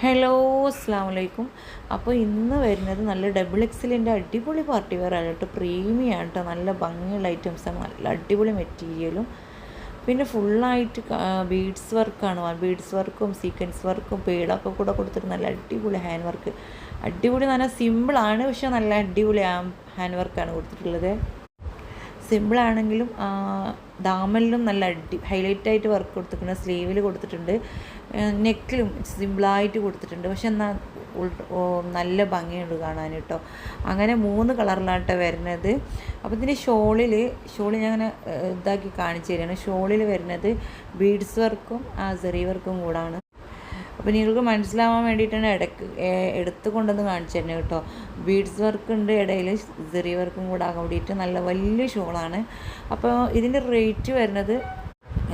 Hello അസ്സാം വലൈക്കും അപ്പോൾ ഇന്ന് വരുന്നത് നല്ല ഡബിൾ എക്സിലിന്റെ അടിപൊളി പാർട്ടി വെയർ ആണ് കേട്ടോ. കേട്ടോ. നല്ല ഭംഗിയുള്ള ഐറ്റംസാണ് നല്ല അടിപൊളി മെറ്റീരിയലും പിന്നെ ഫുള്ളായിട്ട് ബീഡ്സ് വർക്കാണ് ബീഡ്സ് വർക്കും സീക്വൻസ് വർക്കും പേടൊക്കെ കൂടെ കൊടുത്തിട്ട് നല്ല അടിപൊളി ഹാൻഡ് വർക്ക് അടിപൊളി നല്ല സിമ്പിളാണ് പക്ഷേ നല്ല അടിപൊളി ഹാൻഡ് വർക്കാണ് കൊടുത്തിട്ടുള്ളത്. സിമ്പിളാണെങ്കിലും ദാമലിലും നല്ല അടി ഹൈലൈറ്റ് ആയിട്ട് വർക്ക് കൊടുത്തിട്ടുണ്ട് സ്ലീവിൽ കൊടുത്തിട്ടുണ്ട്. നെക്കിലും സിമ്പിളായിട്ട് കൊടുത്തിട്ടുണ്ട്. പക്ഷെ എന്നാൽ നല്ല ഭംഗിയുണ്ട് കാണാൻ കേട്ടോ. അങ്ങനെ മൂന്ന് കളറിലാട്ടോ വരുന്നത്. അപ്പോൾ ഇതിന്റെ ഷോളിൽ ഷോളിൽ ഞാൻ അങ്ങനെ ഇതാക്കി കാണിച്ചു തരികയാണ് ഷോളിൽ വരുന്നത് ബീഡ്സ് വർക്കും ആ സെറി വർക്കും കൂടാണ്. അപ്പോൾ നിങ്ങൾക്ക് മനസ്സിലാവാൻ വേണ്ടിയിട്ടാണ് ഇടയ്ക്ക് എടുത്തു കൊണ്ടുവന്ന് കാണിച്ചു തന്നെ കേട്ടോ. ബീഡ്സ് വർക്ക് ഉണ്ട് ഇടയിൽ സെറി വർക്കും കൂടെ ആകാൻ വേണ്ടിയിട്ട് നല്ല വലിയ ഷോളാണ്. അപ്പോൾ ഇതിന്റെ റേറ്റ് വരുന്നത്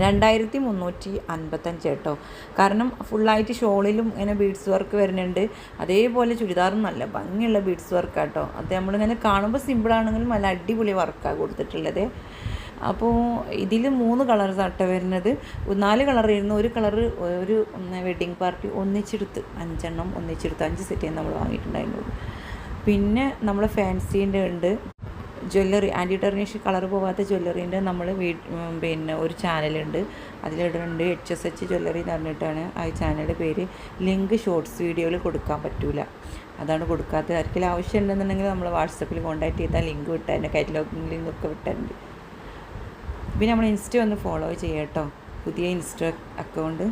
രണ്ടായിരത്തി മുന്നൂറ്റി അൻപത്തഞ്ച് കേട്ടോ. കാരണം ഫുള്ളായിട്ട് ഷോളിലും ഇങ്ങനെ ബീഡ്സ് വർക്ക് വരുന്നുണ്ട്. അതേപോലെ ചുരിദാറും നല്ല ഭംഗിയുള്ള ബീഡ്സ് വർക്കാട്ടോ കേട്ടോ. അത് നമ്മളിങ്ങനെ കാണുമ്പോൾ സിമ്പിളാണെങ്കിലും നല്ല അടിപൊളി വർക്കാണ് കൊടുത്തിട്ടുള്ളത്. അപ്പോൾ ഇതിൽ മൂന്ന് കളർ തട്ട വരുന്നത്. നാല് കളർ വരുന്ന. ഒരു കളർ ഒരു വെഡ്ഡിങ് പാർട്ടി ഒന്നിച്ചെടുത്ത് അഞ്ചെണ്ണം ഒന്നിച്ചെടുത്ത് അഞ്ച് സെറ്റ് നമ്മൾ വാങ്ങിയിട്ടുണ്ടായിരുന്നു. പിന്നെ നമ്മൾ ഫാൻസീന്റെ ഉണ്ട്. ജ്വല്ലറി ആന്റി ടെർണിഷ് കളർ പോകാത്ത ജ്വല്ലറീന്റെ നമ്മൾ വീ പിന്നെ ഒരു ചാനലുണ്ട് അതിലിടുന്നുണ്ട് എച്ച് എസ് എച്ച് ജ്വല്ലറി എന്ന് പറഞ്ഞിട്ടാണ് ആ ചാനലിന്റെ പേര്. ലിങ്ക് ഷോർട്സ് വീഡിയോയിൽ കൊടുക്കാൻ പറ്റൂല. അതാണ് കൊടുക്കാത്തത്. ആർക്കെങ്കിലും ആവശ്യമുണ്ടെന്നുണ്ടെങ്കിൽ നമ്മൾ വാട്സപ്പിൽ കോൺടാക്ട് ചെയ്താൽ ലിങ്ക് വിട്ടാൽ കാറ്റലോഗിങ് ലിങ്ക് ഒക്കെ വിട്ടിട്ടുണ്ട് പിന്നെ നമ്മൾ ഇൻസ്റ്റ ഒന്ന് ഫോളോ ചെയ്യാം കേട്ടോ. പുതിയ ഇൻസ്റ്റ അക്കൗണ്ട്